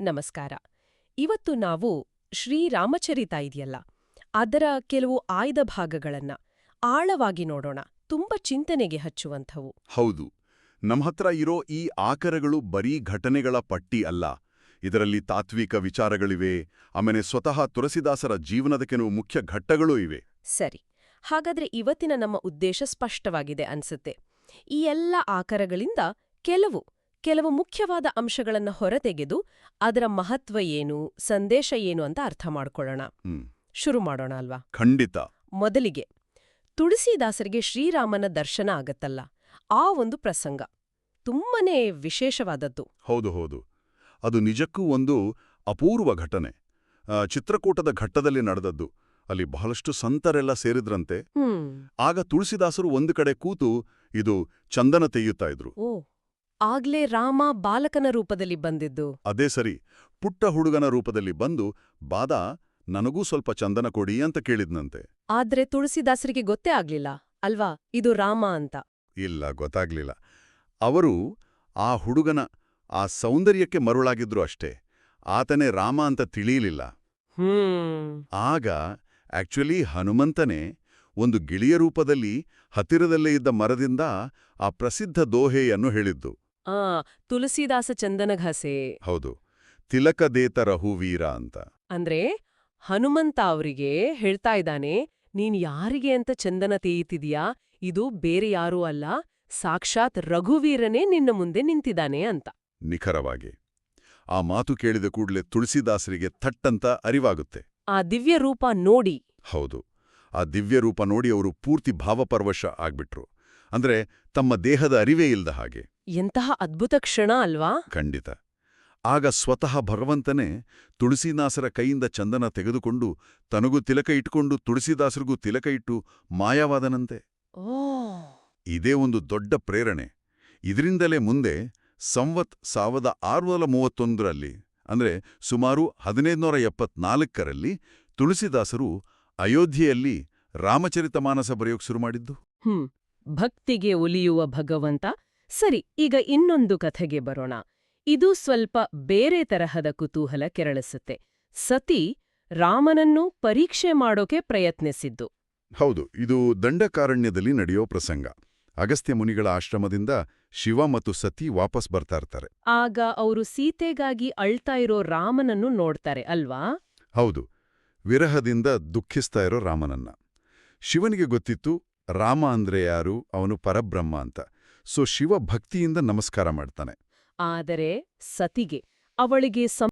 ನಮಸ್ಕಾರ. ಇವತ್ತು ನಾವು ಶ್ರೀರಾಮಚರಿತ ಇದೆಯಲ್ಲ ಅದರ ಕೆಲವು ಆಯ್ದ ಭಾಗಗಳನ್ನ ಆಳವಾಗಿ ನೋಡೋಣ ತುಂಬ ಚಿಂತನೆಗೆ ಹಚ್ಚುವಂಥವು. ಹೌದು. ನಮ್ಹತ್ರ ಇರೋ ಈ ಆಕರಗಳು ಬರೀ ಘಟನೆಗಳ ಪಟ್ಟಿ ಅಲ್ಲ ಇದರಲ್ಲಿ ತಾತ್ವಿಕ ವಿಚಾರಗಳಿವೆ ಆಮೇಲೆ ಸ್ವತಃ ತುಳಸಿದಾಸರ ಜೀವನದ ಕೆಲವು ಮುಖ್ಯ ಘಟ್ಟಗಳೂ ಇವೆ. ಸರಿ. ಹಾಗಾದ್ರೆ ಇವತ್ತಿನ ನಮ್ಮ ಉದ್ದೇಶ ಸ್ಪಷ್ಟವಾಗಿದೆ ಅನ್ಸುತ್ತೆ. ಈ ಎಲ್ಲ ಆಕರಗಳಿಂದ ಕೆಲವು ಕೆಲವು ಮುಖ್ಯವಾದ ಅಂಶಗಳನ್ನು ಹೊರತೆಗೆದು ಅದರ ಮಹತ್ವ ಏನು ಸಂದೇಶ ಏನು ಅಂತ ಅರ್ಥ ಮಾಡ್ಕೊಳ್ಳೋಣ. ಶುರು ಮಾಡೋಣ ಅಲ್ವಾ? ಖಂಡಿತ. ಮೊದಲಿಗೆ ತುಳಸಿದಾಸರಿಗೆ ಶ್ರೀರಾಮನ ದರ್ಶನ ಆಗತ್ತಲ್ಲ ಆ ಒಂದು ಪ್ರಸಂಗ. ತುಂಬನೇ ವಿಶೇಷವಾದದ್ದು. ಹೌದು ಹೌದು. ಅದು ನಿಜಕ್ಕೂ ಒಂದು ಅಪೂರ್ವ ಘಟನೆ. ಚಿತ್ರಕೂಟದ ಘಟ್ಟದಲ್ಲಿ ನಡೆದದ್ದು. ಅಲ್ಲಿ ಬಹಳಷ್ಟು ಸಂತರೆಲ್ಲ ಸೇರಿದ್ರಂತೆ. ಆಗ ತುಳಸಿದಾಸರು ಒಂದು ಕಡೆ ಕೂತು ಇದು ಚಂದನ ತೆಗೆಯುತ್ತಾ ಇದ್ರು. ಓ. ಆಗ್ಲೇ ರಾಮ ಬಾಲಕನ ರೂಪದಲ್ಲಿ ಬಂದಿದ್ದು. ಅದೇ ಸರಿ ಪುಟ್ಟ ಹುಡುಗನ ರೂಪದಲ್ಲಿ ಬಂದು ಬಾದ ನನಗೂ ಸ್ವಲ್ಪ ಚಂದನ ಕೊಡಿ ಅಂತ ಕೇಳಿದ್ನಂತೆ. ಆದ್ರೆ ತುಳಸಿದಾಸರಿಗೆ ಗೊತ್ತೇ ಆಗ್ಲಿಲ್ಲ. ಅಲ್ವಾ? ಇದು ರಾಮ ಅಂತ. ಇಲ್ಲ ಗೊತ್ತಾಗ್ಲಿಲ್ಲ. ಅವರು ಆ ಹುಡುಗನ ಆ ಸೌಂದರ್ಯಕ್ಕೆ ಮರುಳಾಗಿದ್ರು ಅಷ್ಟೇ. ಆತನೇ ರಾಮ ಅಂತ ತಿಳಿಯಲಿಲ್ಲ. ಹ್ಮ್. ಆಗ ಆಕ್ಚುಲಿ ಹನುಮಂತನೇ ಒಂದು ಗಿಳಿಯ ರೂಪದಲ್ಲಿ ಹತ್ತಿರದಲ್ಲೇ ಇದ್ದ ಮರದಿಂದ ಆ ಪ್ರಸಿದ್ಧ ದೋಹೆಯನ್ನು ಹೇಳಿದ್ದು. ಆ ತುಳಸಿದಾಸ ಚಂದನಘಾಸೆ. ಹೌದು. ತಿಲಕದೇತ ರಹುವೀರ ಅಂತ. ಅಂದ್ರೆ ಹನುಮಂತ ಅವರಿಗೆ ಹೇಳ್ತಾ ಇದ್ದಾನೆ ನೀನ್ ಯಾರಿಗೆ ಅಂತ ಚಂದನ ತೇಯುತ್ತಿದೀಯಾ ಇದು ಬೇರೆ ಯಾರೂ ಅಲ್ಲ ಸಾಕ್ಷಾತ್ ರಘುವೀರನೇ ನಿನ್ನ ಮುಂದೆ ನಿಂತಿದ್ದಾನೆ ಅಂತ. ನಿಖರವಾಗಿ. ಆ ಮಾತು ಕೇಳಿದ ಕೂಡಲೇ ತುಳಸಿದಾಸರಿಗೆ ಥಟ್ಟಂತ ಅರಿವಾಗುತ್ತೆ. ಆ ದಿವ್ಯ ರೂಪ ನೋಡಿ. ಹೌದು. ಆ ದಿವ್ಯ ರೂಪ ನೋಡಿ ಅವರು ಪೂರ್ತಿ ಭಾವಪರ್ವಶ ಆಗ್ಬಿಟ್ರು. ಅಂದ್ರೆ ತಮ್ಮ ದೇಹದ ಅರಿವೇ ಇಲ್ಲದ ಹಾಗೆ. ಎಂತಹ ಅದ್ಭುತ ಕ್ಷಣ ಅಲ್ವಾ? ಖಂಡಿತ. ಆಗ ಸ್ವತಃ ಭಗವಂತನೇ ತುಳಸಿದಾಸರ ಕೈಯಿಂದ ಚಂದನ ತೆಗೆದುಕೊಂಡು ತನಗೂ ತಿಲಕ ಇಟ್ಕೊಂಡು ತುಳಸಿದಾಸರಿಗೂ ತಿಲಕ ಇಟ್ಟು ಮಾಯವಾದನಂತೆ. ಓ. ಇದೇ ಒಂದು ದೊಡ್ಡ ಪ್ರೇರಣೆ. ಇದರಿಂದಲೇ ಮುಂದೆ ಸಂವತ್ ಸಾವಿರದ ಆರುನೂರ ಮೂವತ್ತೊಂದರಲ್ಲಿ ಅಂದ್ರೆ ಸುಮಾರು ಹದಿನೈದುನೂರ ಎಪ್ಪತ್ನಾಲ್ಕರಲ್ಲಿ ತುಳಸಿದಾಸರು ಅಯೋಧ್ಯೆಯಲ್ಲಿ ರಾಮಚರಿತ ಮಾನಸ ಬರೆಯೋಕ್ ಶುರು ಮಾಡಿದ್ದು. ಭಕ್ತಿಗೆ ಒಲಿಯುವ ಭಗವಂತ ಸರಿ ಈಗ ಇನ್ನೊಂದು ಕಥೆಗೆ ಬರೋಣ. ಇದು ಸ್ವಲ್ಪ ಬೇರೆ ತರಹದ ಕುತೂಹಲ ಕೆರಳಿಸುತ್ತೆ. ಸತಿ ರಾಮನನ್ನು ಪರೀಕ್ಷೆ ಮಾಡೋಕೆ ಪ್ರಯತ್ನಿಸಿದ್ದು. ಹೌದು ಇದು ದಂಡಕಾರಣ್ಯದಲ್ಲಿ ನಡೆಯೋ ಪ್ರಸಂಗ. ಅಗಸ್ತ್ಯ ಮುನಿಗಳ ಆಶ್ರಮದಿಂದ ಶಿವ ಮತ್ತು ಸತಿ ವಾಪಸ್ ಬರ್ತಾ ಇರ್ತಾರೆ. ಆಗ ಅವರು ಸೀತೆಗಾಗಿ ಅಳ್ತಾ ಇರೋ ರಾಮನನ್ನು ನೋಡ್ತಾರೆ ಅಲ್ವಾ? ಹೌದು ವಿರಹದಿಂದ ದುಃಖಿಸ್ತಾ ಇರೋ ರಾಮನನ್ನ. ಶಿವನಿಗೆ ಗೊತ್ತಿತ್ತು ರಾಮ ಅಂದ್ರೆ ಯಾರು ಅವನು ಪರಬ್ರಹ್ಮ ಅಂತ. ಸೊ ಶಿವ ಭಕ್ತಿಯಿಂದ ನಮಸ್ಕಾರ ಮಾಡ್ತಾನೆ. ಆದರೆ ಸತಿಗೆ ಅವಳಿಗೆ